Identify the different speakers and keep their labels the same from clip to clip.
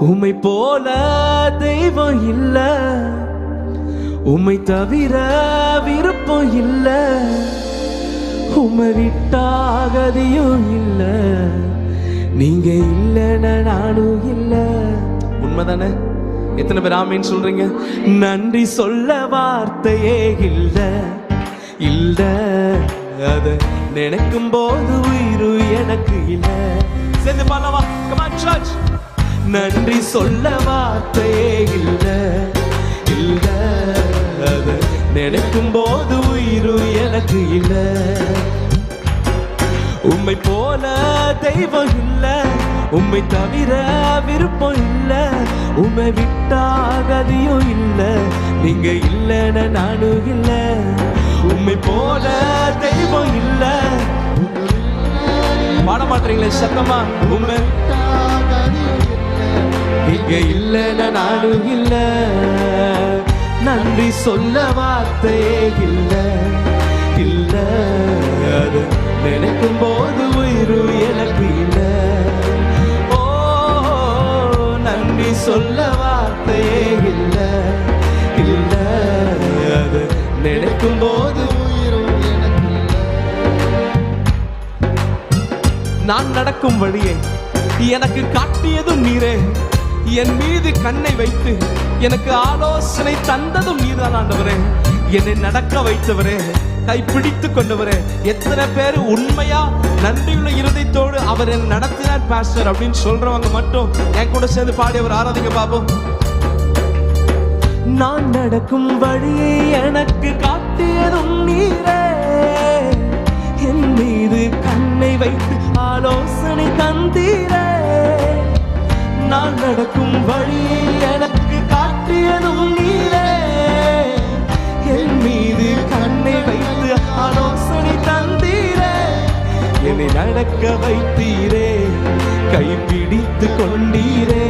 Speaker 1: உம்மை போல தெய்வம் இல்ல. உம்மை தவிர விருப்பம் இல்ல. உமரிட்டாகதியும் இல்ல. நீங்க இல்லைன்னா நானும் இல்ல. உண்மைதானே? எத்தனை பேர் ஆமின்னு சொல்றீங்க? நன்றி சொல்ல வார்த்தையே இல்ல. இல்ல அத நினைக்கும் போது உயிரு எனக்கு இல்ல. சேர்ந்து பாடவா கமான் சர்ச் நன்றி சொல்ல வார்த்தையே இல்லை இல்லை. அத நினைக்கும் போது உயிரு எனக்கு இல்லை. உம்மை போல தெய்வம் இல்லை உம்மை தவிர விருப்பம் இல்லை. உம்மை விட்டாகதியும் இல்லை நீங்க இல்லைன்னு நானும் இல்லை. உம்மை போல தெய்வம் இல்ல. பாட மாட்டீங்களே சத்தமா? உண்மை நீங்க இல்லைன்னு நானும் இல்ல. நன்றி சொல்ல வார்த்தையே இல்ல. இல்ல அது நினைக்கும் போது உயிரு எனக்கு இல்ல. ஓ நன்றி சொல்ல வார்த்தையே இல்ல. இல்ல அது நினைக்கும் போது நான் நடக்கும் வழியை எனக்கு காட்டியதும் நீரே. என் மீது கண்ணை வைத்து எனக்கு ஆலோசனை தந்ததும் நீதான் ஆண்டவரே. என்னை நடக்க வைத்தவரே கைப்பிடித்து கொண்டவரே. எத்தனை பேர் உண்மையா நன்றியுள்ள இருதயத்தோடு அவர் என்னை நடத்தினார் பாஸ்டர் அப்படின்னு சொல்றவங்க மட்டும் என் கூட சேர்ந்து பாடி அவர் ஆராதிங்க பாபு. நான் நடக்கும் வழியை எனக்கு காட்டியதும் நீரே. என் மீது கண்ணை வைத்து ஆலோசனை தந்தீரே. நான் நடக்கும் வழி எனக்கு காட்டியதும் நீரே என் மீது கண்ணை வைத்து ஆலோசனை தந்தீரே. என்னை நடக்க வைத்தீரே. கை பிடித்து கொண்டீரே.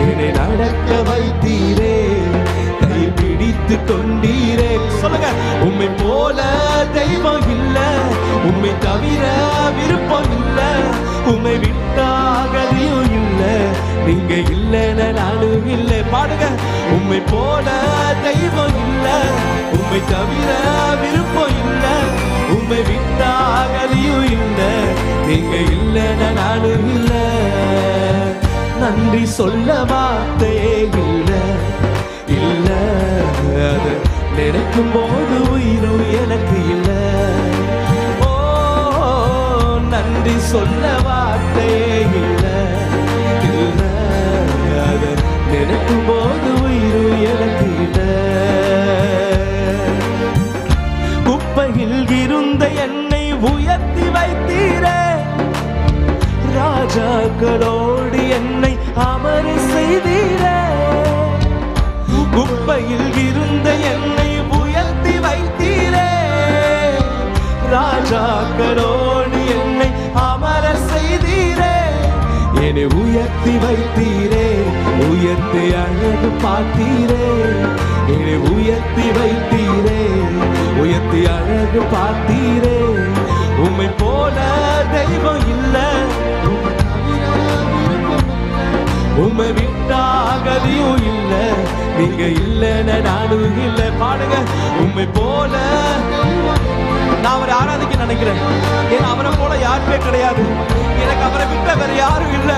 Speaker 1: என்னை நடக்க வைத்தீரே. பிடித்து கொண்டீரே சொல்லுங்க. உண்மை போல தெய்வம் இல்ல. உண்மை தவிர விருப்பம் இல்ல. உண்மை விட்டாகதியும் இல்ல. நீங்க இல்லைன்னு நானும் இல்லை. பாடுங்க. உண்மை போல தெய்வம் இல்ல. உண்மை தவிர விருப்பம் இல்ல. உண்மை விட்டாகதியும் இல்ல. நீங்க இல்லைன்னு நானும் இல்ல. நன்றி சொல்ல வார்த்தை நன்றி சொல்ல வார்த்தையே உயர்த்தி வைத்தீரே உயர்த்தி அழகு பார்த்தீரே. என்னை உயர்த்தி வைத்தீரே உயர்த்தி அழகு பார்த்தீரே. உம்மை போல தெய்வம் இல்லை. உம்மை விட்டாகதியும் இல்லை. நீங்க இல்லைன்னு நானும் இல்லை. பாடுங்க. உம்மை போல நான் அவரை ஆராதிக்க நினைக்கிறேன். ஏன்னா அவரை போல யாருமே கிடையாது. எனக்கு அவரை விட்ட வேற யாரும் இல்ல.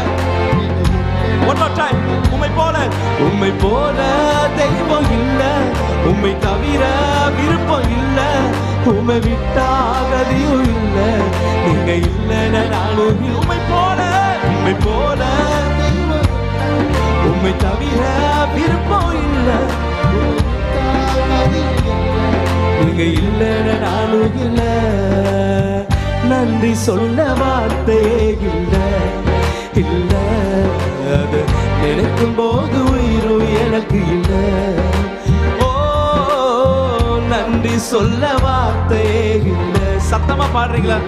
Speaker 1: One more time. உம்மை போல. உம்மை போல தெய்வம் இல்ல. உம்மை தவிர விருப்பம் இல்ல. உம்மை விட்டாகதியும் இல்ல. நீங்க இல்ல நானும் உம்மை போல. உம்மை போல உம்மை தவிர விருப்பம் இல்ல. நீங்க இல்ல நானும் இல்ல. நன்றி சொல்ல வார்த்தையே இல்ல. இல்லை. சொல்ல வார்த்தையே இல்லை. சத்தமா பாடுறீங்களா?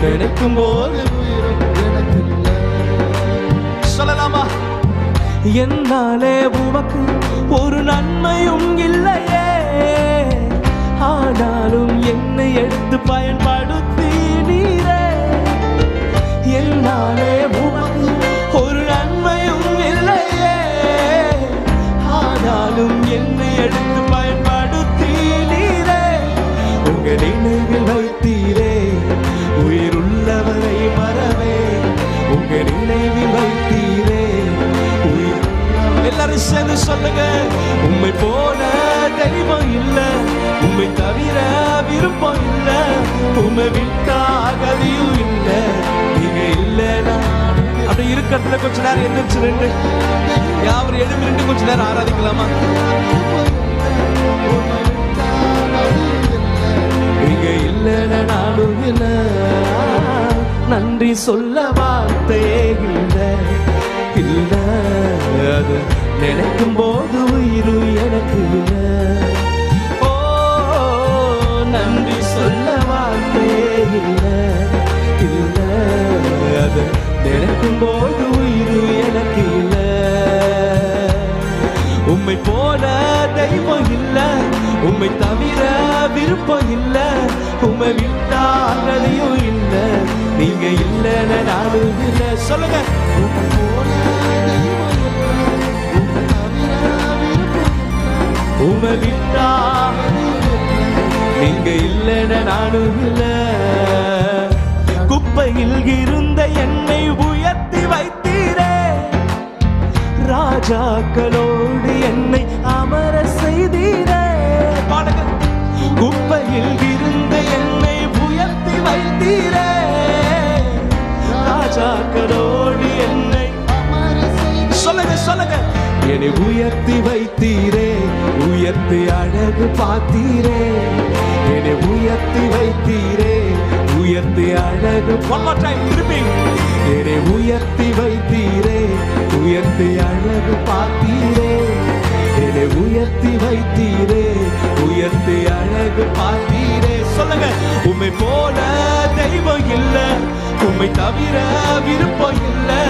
Speaker 1: கிடைக்கும் போது சொல்லலாமா? என்னாலே உமக்கு ஒரு நன்மையும் இல்லையே. எல்லாரும் சொல்லுங்க. உண்மை போல தெய்வம் இல்ல. உண்மை தவிர விருப்பம் இல்ல. உண்மை விட்டா கதியும் இல்ல. நீங்க இல்லைனா அப்படி இருக்கிறதுல கொஞ்ச நேரம் எந்திரிச்சு ரெண்டு யாவர் எழுந்து ரெண்டு கொஞ்ச நேரம் ஆராதிக்கலாமா? நீங்க இல்லைன்னா நானும் இல்லை. நன்றி சொல்லவா? நினைக்கும் போது உயிர் எனக்கு. ஓ நன்றி சொல்ல வார்த்தையே இல்லை. இல்லை அது நினைக்கும் போது உயிர் எனக்கு இல்லை. உம்மை போல தெய்வம் இல்லை. உம்மை தவிர விருப்பம் இல்லை. உம்மை விட்டா அகதியும் இல்லை. நீங்க இல்லைன்னு நானும் இல்லை. சொல்லுங்க. இல்ல, விட்டா நீங்க நானும் இல்ல. குப்பையில் இருந்த என்னை உயர்த்தி வைத்தீரே. ராஜாக்களோடு என்னை அமர செய்தீரே. குப்பையில் இருந்த என்னை உயர்த்தி வைத்தீரே. ராஜாக்களோடு என்னை சொல்லுங்க சொல்லுங்க. என்னை உயர்த்தி வைத்தீரே. உயர்த்தி அழகு பார்த்தீரே. என்னை உயர்த்தி வைத்தீரே. உயர்த்தி அழகு திருப்பி. என்னை உயர்த்தி வைத்தீரே. உயர்த்தி அழகு பார்த்தீரே. என்னை உயர்த்தி வைத்தீரே. உயர்த்தி அழகு பார்த்தீரே. சொல்லுங்க. உம்மை போல தெய்வம் இல்ல. உம்மை தவிர விருப்பம் இல்ல.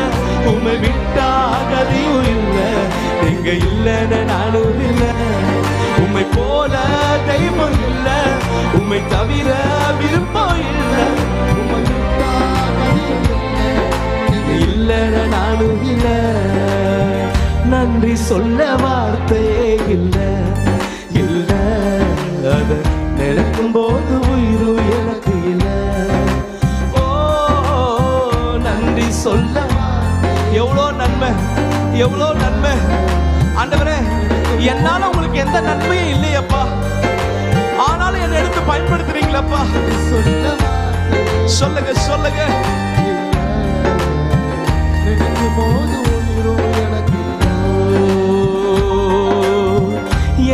Speaker 1: உம்மை விட்டா கதியும் இல்ல நீங்க இல்லைன்னு நானும் இல்லை. உம்மை போல தெய்வம் இல்லை. உம்மை தவிர விருப்பம் இல்லை. உம்மை விட்டா இல்லைன்னு நானும் இல்லை. நன்றி சொல்ல வார்த்தையே இல்லை. இல்லை அத நினைக்கும் போது உயிரும் எனக்கு இல்லை. ஓ நன்றி சொல்ல எவ்வளோ நன்மை? ஆண்டவரே என்னால உங்களுக்கு எந்த நன்மையும் இல்லையப்பா. ஆனாலும் என்னை எடுத்து பயன்படுத்துறீங்களப்பா. சொல்லுங்க சொல்லுங்க.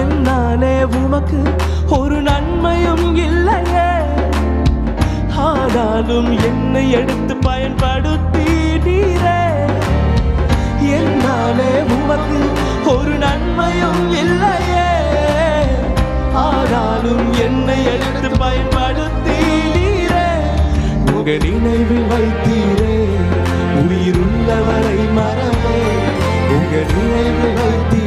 Speaker 1: என்னாலே உமக்கு ஒரு நன்மையும் இல்லையே. ஆனாலும் என்னை எடுத்து பயன்பாடு பயம் இல்லையே. ஆனாலும் என்னை எடுத்து பயன்படுத்தீரே. உங்க நினைவில் வைத்தீரே. உயிருள்ளவரை மறவே. உங்க நினைவில் வைத்தீரே.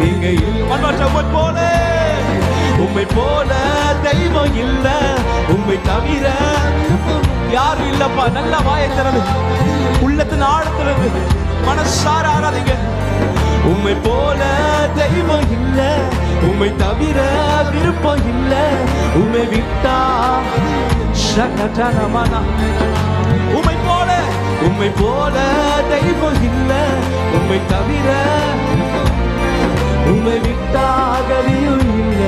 Speaker 1: நீங்க இல்ல போல உம்மை போல தெய்வம் இல்ல உண்மை தவிர யாரும் இல்லப்பா. நல்ல வாயத்திறது உள்ளத்தின் ஆழத்திறது மனசார ஆராதிங்க. உம்மை போல தெய்வம் இல்ல உண்மை தவிர விருப்பம் இல்ல. உம்மை விட்டா ஷகடனமனா உம்மை போல உம்மை போல தெய்வம் இல்ல உண்மை தவிர உமை விட்டா இல்லை இல்ல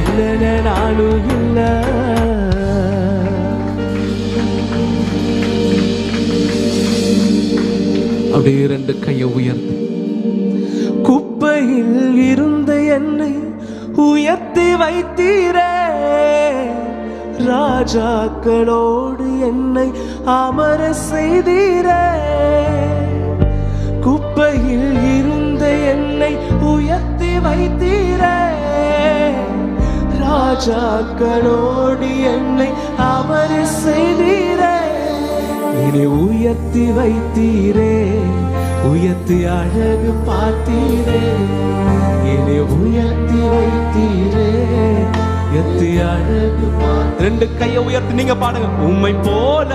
Speaker 1: இல்லைன்னு நானும் இல்லை அப்படியே ரெண்டு கையை உயர்ந்து குப்பையில் இருந்த என்னை உயர்த்தி வைத்தீரே. ராஜாக்களோடு என்னை அமர செய்தீரே. குப்பையில் இருந்த என்னை உயர்த்தி வைத்தீரே. ராஜாக்களோடு என்னை அவர் செய்தீரே. இனி உயர்த்தி வைத்தீரே. உயர்த்தி அழகு பார்த்தீரே. இனி உயர்த்தி வைத்தீரே. உயர்த்தி அழகு ரெண்டு கையை உயர்த்தி நீங்க பாடுங்க. உண்மை போல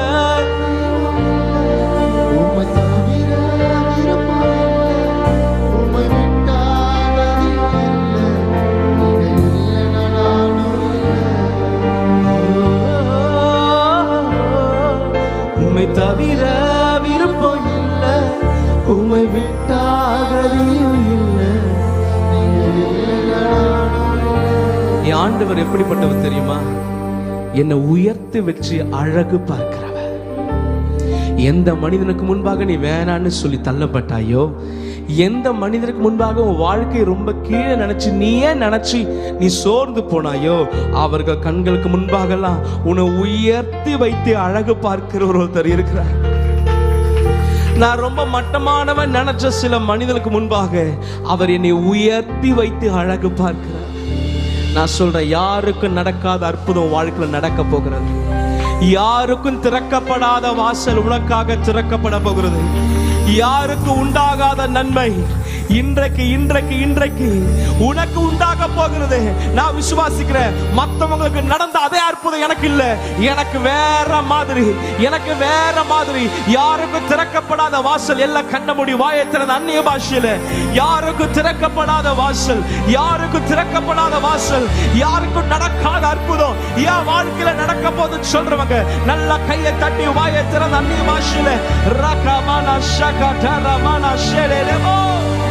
Speaker 1: ஆண்டவர் எப்படிப்பட்டவர் தெரியுமா? என்னை உயர்த்து வச்சு அழகு பார்க்கிறவர். எந்த மனிதனுக்கு முன்பாக நீ வேணான்னு சொல்லி தள்ளப்பட்டாயோ எந்த மனிதனுக்கு முன்பாக உன் வாழ்க்கை ரொம்ப கீழே நினைச்சு நீயே நினைச்சு நீ சோர்ந்து போனாயோ அவர்கள் கண்களுக்கு முன்பாகலாம் உன்னை உயர்த்தி வைத்து அழகு பார்க்கிற ஒருத்தர் இருக்கிறார். நான் ரொம்ப மட்டமானவன் நினைச்ச சில மனிதனுக்கு முன்பாக அவர் என்னை உயர்த்தி வைத்து அழகு பார்க்கிறார். நான் சொல்றேன் யாருக்கும் நடக்காத அற்புதம் வாழ்க்கையில் நடக்க போகிறது. யாருக்கும் திறக்கப்படாத வாசல் உனக்காக திறக்கப்பட போகிறது. யாருக்கு உண்டாகாத நன்மை இன்றைக்கு இன்றைக்கு இன்றைக்கு உனக்கு உண்டாக போகிறது. நான் விசுவாசிக்கிறேன். மத்தவங்களுக்கு நடந்த அதே அற்புதம் எனக்கு இல்ல. எனக்கு வேற மாதிரி எனக்கு வேற மாதிரி. யாருக்கும் திறக்கப்படாத வாசல் எல்லாம் கண்ண முடி வாயை திறந்த அந்நிய பாஷையில. யாருக்கும் திறக்கப்படாத வாசல் யாருக்கும் திறக்கப்படாத வாசல். யாருக்கும் நடக்காத அற்புதம். என் வாழ்க்கையில நடக்க போகுதுன்னு சொல்றவங்க நல்ல கையை தட்டி வாயை திறந்த அந்நிய பாஷையில. ரகமான ஷகடரமான ஷெரெலெமோ